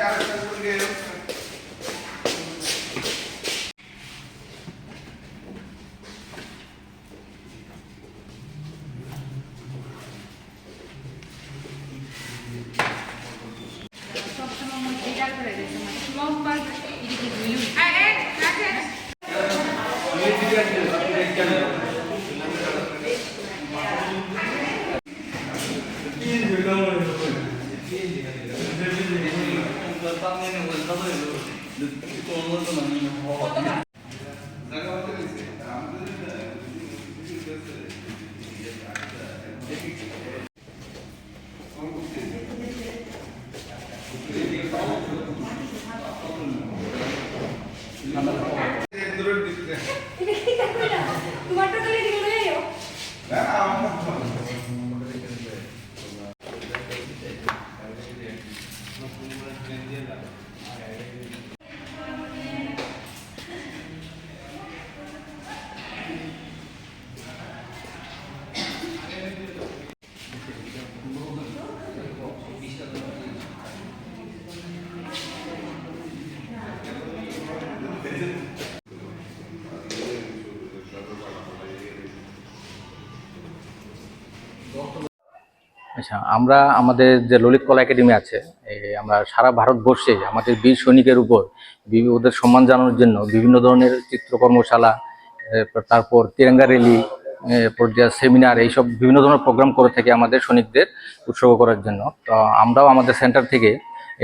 cara, essa hamburguesa. Thank you. Gözlemlerini, gözlemlerini. Gözlemlerini, gözlemlerini. আচ্ছা আমরা আমাদের যে ললিত কলা একাডেমি আছে আমরা সারা ভারতবর্ষে আমাদের বীর সৈনিকের উপর ওদের সম্মান জানানোর জন্য বিভিন্ন ধরনের চিত্রকর্মশালা তারপর তিরঙ্গা র্যালি এরপর যে সেমিনার, এইসব বিভিন্ন ধরনের প্রোগ্রাম করে থাকে আমাদের সৈনিকদের উৎসর্গ করার জন্য। তো আমরাও আমাদের সেন্টার থেকে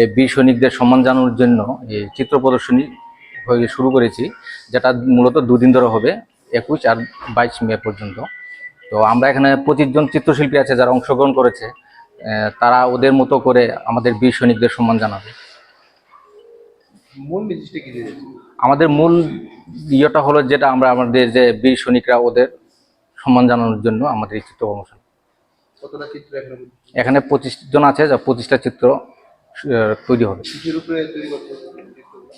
এই বীর সৈনিকদের সম্মান জানানোর জন্য এই চিত্র প্রদর্শনী শুরু করেছি, যেটা মূলত দুদিন ধরে হবে, একুশ আর বাইশ মে পর্যন্ত। তো আমরা এখানে পঁচিশ জন চিত্রশিল্পী আছে যারা অংশগ্রহণ করেছে। তারা ওদের মতো করে আমাদের বীর সৈনিকদের সম্মান জানাবে। মূল আমাদের মূল ইয়েটা হলো যেটা আমরা আমাদের যে বীর সৈনিকরা ওদের সম্মান জানানোর জন্য আমাদের এই চিত্র কর্মশালা এখানে? পঁচিশ জন আছে যা পঁচিশটা চিত্র তৈরি হবে কিসের উপরে তৈরি করতে চিত্রগুলো?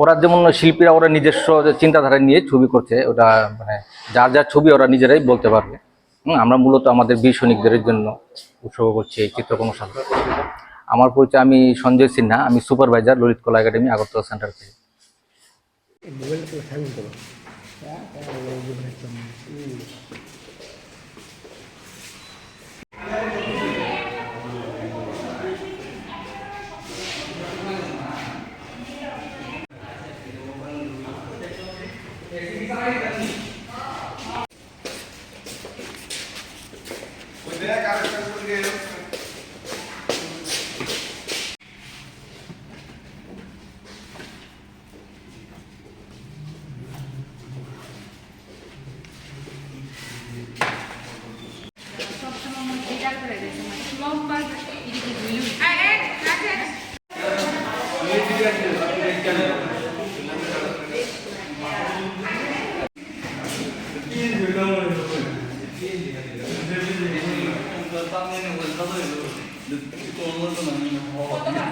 ওরা যেমন শিল্পীরা ওরা নিজস্ব চিন্তাধারা নিয়ে ছবি করছে, ওটা মানে যার যার ছবি ওরা নিজেরাই বলতে পারবে। আমরা মূলত আমাদের বীর সৈনিকদের জন্য উৎসর্গ করছি এই চিত্রকর্মশালা আমার পরিচয় আমি সঞ্জয় সিনহা, আমি supervisor Lalit Kala academy, Agartala centre থেকে। Vem cá, cara, eu 담내는 건 사도에도 근데 또 어느 정도 나는 거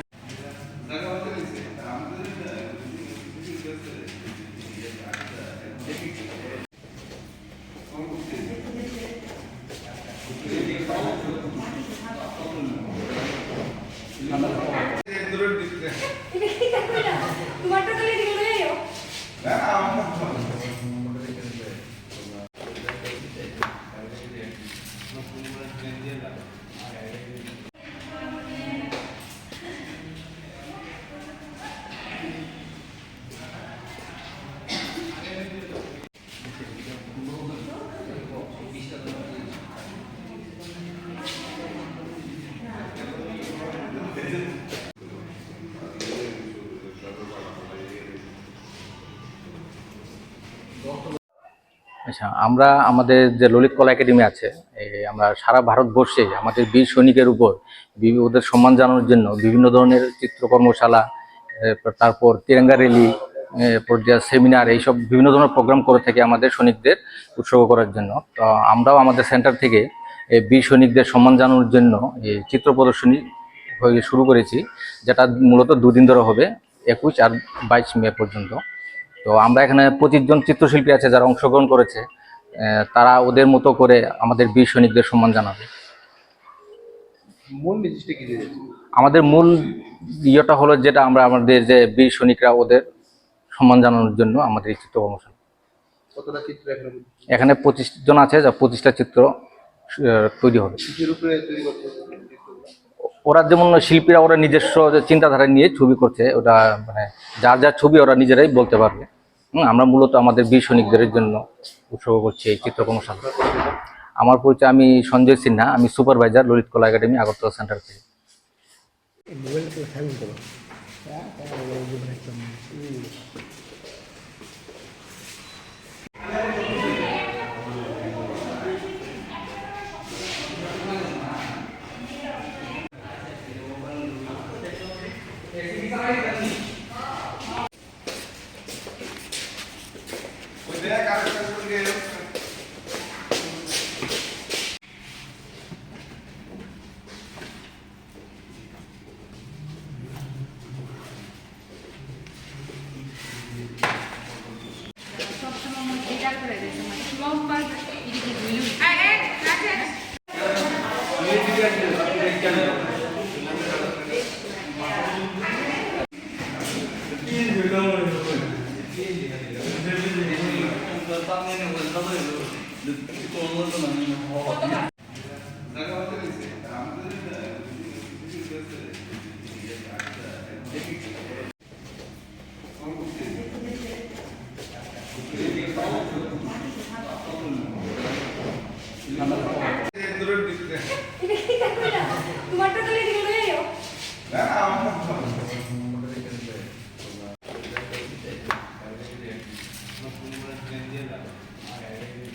আচ্ছা আমরা আমাদের যে ললিত কলা একাডেমি আছে আমরা সারা ভারতবর্ষে আমাদের বীর সৈনিকের উপর ওদের সম্মান জানানোর জন্য বিভিন্ন ধরনের চিত্রকর্মশালা তারপর তিরঙ্গা র্যালি এরপর যে সেমিনার, এইসব বিভিন্ন ধরনের প্রোগ্রাম করে থাকে আমাদের সৈনিকদের উৎসর্গ করার জন্য। তো আমরাও আমাদের সেন্টার থেকে বীর সৈনিকদের সম্মান জানানোর জন্য এই চিত্র প্রদর্শনী হয়ে শুরু করেছি যেটা মূলত দুদিন ধরে হবে একুশ আর বাইশ মে পর্যন্ত। তো আমরা এখানে পঁচিশ জন চিত্রশিল্পী আছে যারা অংশগ্রহণ করেছে তারা ওদের মতো করে আমাদের বীর সৈনিকদের সম্মান জানাবে। মূল কি আমাদের মূল ইয়েটা হলো যেটা আমরা আমাদের যে বীর সৈনিকরা ওদের সম্মান জানানোর জন্য আমাদের এই চিত্র কর্মশালা। এখানে পঁচিশ জন আছে যা পঁচিশটা চিত্র তৈরি হবে কিসের উপরে তৈরি করতে চিত্রগুলো? ওরা যেমন শিল্পীরা ওরা নিজস্ব যে চিন্তাধারা নিয়ে ছবি করছে, ওটা মানে যার যার ছবি ওরা নিজেরাই বলতে পারবে। আমরা মূলত আমাদের বীর সৈনিকদের জন্য উৎসর্গ করছি এই চিত্রকর্মশালা। আমার পরিচয় আমি সঞ্জয় সিনহা, আমি supervisor Lalit Kala academy, Agartala centre থেকে। tiver, cara. 都是农民好好干。那个我这里说，咱们这个，你你就是说这个，你别干了，别去干了。从过去，对对对对对，你别搞了，你别去插到插到里面。你那么好，你都来比对。